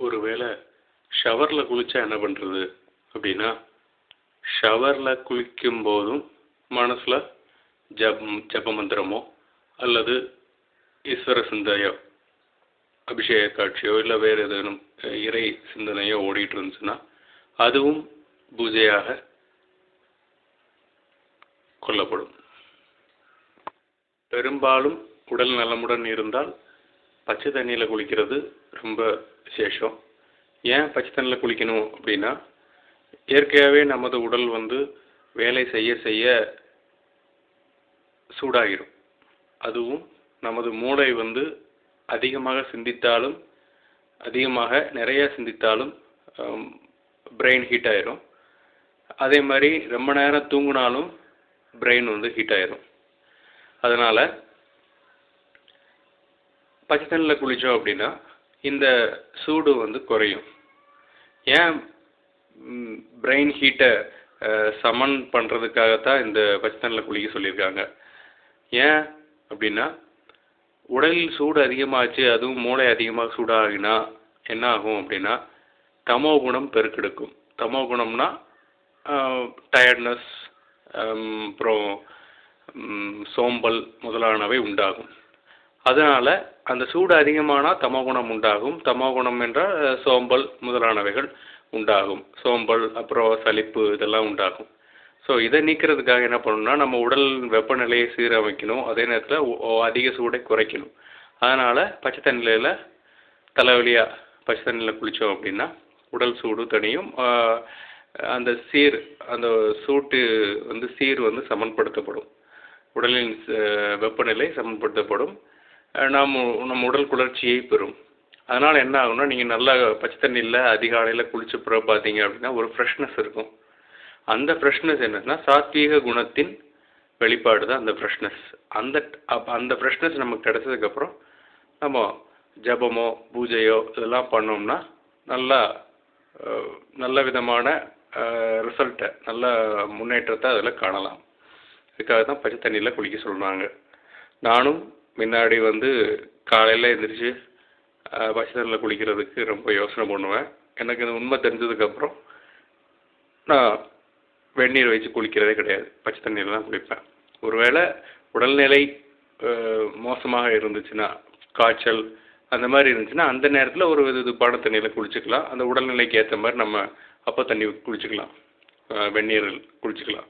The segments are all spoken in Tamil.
ஒருவேளை ஷவரில் குளித்தா என்ன பண்ணுறது அப்படின்னா ஷவரில் குளிக்கும் போதும் மனசில் ஜபம் ஜப மந்திரமோ அல்லது ஈஸ்வர சிந்தையோ அபிஷேக காட்சியோ இல்லை வேறு ஏதேனும் இறை சிந்தனையோ ஓடிட்டு இருந்துச்சுன்னா அதுவும் பூஜையாக கொல்லப்படும் பெரும்பாலும் உடல் நலமுடன் இருந்தால் பச்சை தண்ணியில் குளிக்கிறது ரொம்ப விசேஷம். ஏன் பச்சை தண்ணியில் குளிக்கணும் அப்படின்னா இயற்கையாகவே நமது உடல் வந்து வேலை செய்ய செய்ய சூடாகிடும் அதுவும் நமது மூளை வந்து அதிகமாக சிந்தித்தாலும் அதிகமாக நிறைய சிந்தித்தாலும் பிரெயின் ஹீட் ஆயிரும். அதே மாதிரி ரொம்ப நேரம் தூங்கினாலும் பிரெயின் வந்து ஹீட் ஆயிரும். அதனால் பச்சை தண்ணியில் குளித்தோம் அப்படின்னா இந்த சூடு வந்து குறையும். ஏன் பிரெயின் ஹீட்டை சமன் பண்ணுறதுக்காகத்தான் இந்த பச்சை தண்ணியில் குளிக்க சொல்லியிருக்காங்க. ஏன் அப்படின்னா உடலில் சூடு அதிகமாச்சு அதுவும் மூளை அதிகமாக சூடாகினா என்ன ஆகும் அப்படின்னா தமோ குணம் பெருக்கெடுக்கும். தமோ குணம்னா டயர்ட்னஸ் அப்புறம் சோம்பல் முதலானவை உண்டாகும். அதனால் அந்த சூடு அதிகமானால் தமோகுணம் உண்டாகும். தமோகுணம் என்றால் சோம்பல் முதலானவைகள் உண்டாகும். சோம்பல் அப்புறம் சலிப்பு இதெல்லாம் உண்டாகும். ஸோ இதை நீக்கிறதுக்காக என்ன பண்ணணும்னா நம்ம உடல் வெப்பநிலையை சீரமைக்கணும். அதே நேரத்தில் அதிக சூடை குறைக்கணும். அதனால் பச்சை தண்ணியில் தலைவலியாக பச்சை தண்ணியில் குளித்தோம் அப்படின்னா உடல் சூடு தனியும் அந்த சீர் அந்த சூட்டு வந்து சீர் வந்து சமன்படுத்தப்படும். உடலின் வெப்பநிலை சமன்படுத்தப்படும். நம் நாம் நம்ம உடல் குளிர்ச்சியை பெறும். அதனால் என்ன ஆகும்னா நீங்கள் நல்லா பச்சை தண்ணியில் அதிகாலையில் குளிச்சு பிறகு பார்த்தீங்க அப்படின்னா ஒரு ஃப்ரெஷ்னஸ் இருக்கும். அந்த ஃப்ரெஷ்னஸ் என்னன்னா சாத்வீக குணத்தின் வெளிப்பாடு தான் அந்த ஃப்ரெஷ்னஸ் அந்த அந்த ஃப்ரெஷ்னஸ் நமக்கு கிடைச்சதுக்கப்புறம் நம்ம ஜபமோ பூஜையோ இதெல்லாம் பண்ணோம்னா நல்லா நல்ல விதமான ரிசல்ட்டை நல்ல முன்னேற்றத்தை அதில் காணலாம். இதுக்காக தான் பச்சை தண்ணியில் குளிக்க சொல்கிறாங்க நானும் முன்னாடி வந்து காலையில் எழுந்திரிச்சு பச்சை தண்ணியில் குளிக்கிறதுக்கு ரொம்ப யோசனை பண்ணுவேன். எனக்கு இந்த உண்மை தெரிஞ்சதுக்கப்புறம் நான் வெந்நீர் வச்சு குளிக்கிறதே கிடையாது. பச்சை தண்ணியில் தான் குளிப்பேன். ஒருவேளை உடல்நிலை மோசமாக இருந்துச்சுன்னா காய்ச்சல் அந்த மாதிரி இருந்துச்சுன்னா அந்த நேரத்தில் ஒரு இது துப்பான தண்ணியில் குளிச்சுக்கலாம். அந்த உடல்நிலைக்கு ஏற்ற மாதிரி நம்ம அப்போ தண்ணி குளிச்சுக்கலாம். வெந்நீரில் குளிச்சுக்கலாம்.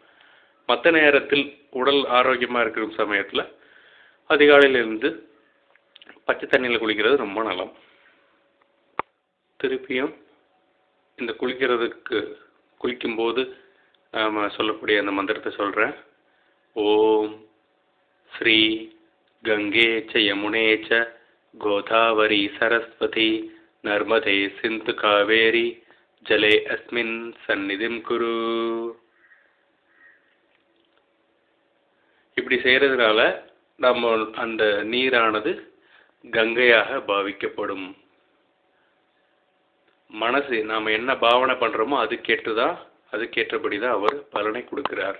மற்ற நேரத்தில் உடல் ஆரோக்கியமாக இருக்கிற சமயத்தில் அதிகாலையிலிருந்து பச்சை தண்ணியில் குளிக்கிறது ரொம்ப நலம். திருப்பியும் இந்த குளிக்கிறதுக்கு குளிக்கும்போது நாம் சொல்லக்கூடிய அந்த மந்திரத்தை சொல்கிறேன் ஓம் ஸ்ரீ கங்கேச்ச யமுனேச்ச கோதாவரி சரஸ்வதி நர்மதே சிந்து காவேரி ஜலே அஸ்மின் சந்நிதிம் குரு. இப்படி செய்கிறதுனால நம்ம அந்த நீரானது கங்கையாக பாவிக்கப்படும். மனசு நாம் என்ன பாவனை பண்ணுறோமோ அதுக்கேற்று தான் அதுக்கேற்றபடி தான் அவர் பலனை கொடுக்கிறார்.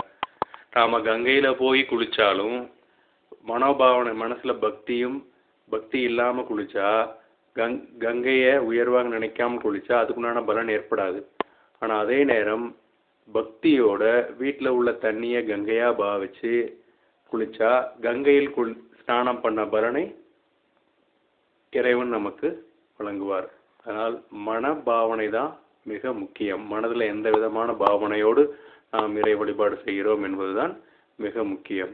நாம் கங்கையில் போய் குளித்தாலும் மனோபாவனை மனசில் பக்தியும் பக்தி இல்லாமல் குளித்தா கங் கங்கையை உயர்வாக நினைக்காம குளித்தா அதுக்குண்டான பலன் ஏற்படாது. ஆனால் அதே நேரம் பக்தியோட வீட்டில் உள்ள தண்ணியை கங்கையாக பாவிச்சு குளித்தா கங்கையில் குளி ஸ்நானம் பண்ண பலனை இறைவன் நமக்கு வழங்குவார். அதனால் மன பாவனை தான் மிக முக்கியம். மனதில் எந்த விதமான பாவனையோடு நாம் இறை வழிபாடு செய்கிறோம் என்பதுதான் மிக முக்கியம்.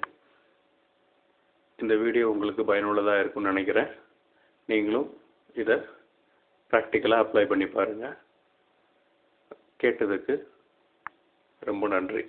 இந்த வீடியோ உங்களுக்கு பயனுள்ளதாக இருக்கும்னு நினைக்கிறேன். நீங்களும் இதை ப்ராக்டிக்கலாக அப்ளை பண்ணி பாருங்கள் கேட்டதுக்கு ரொம்ப நன்றி.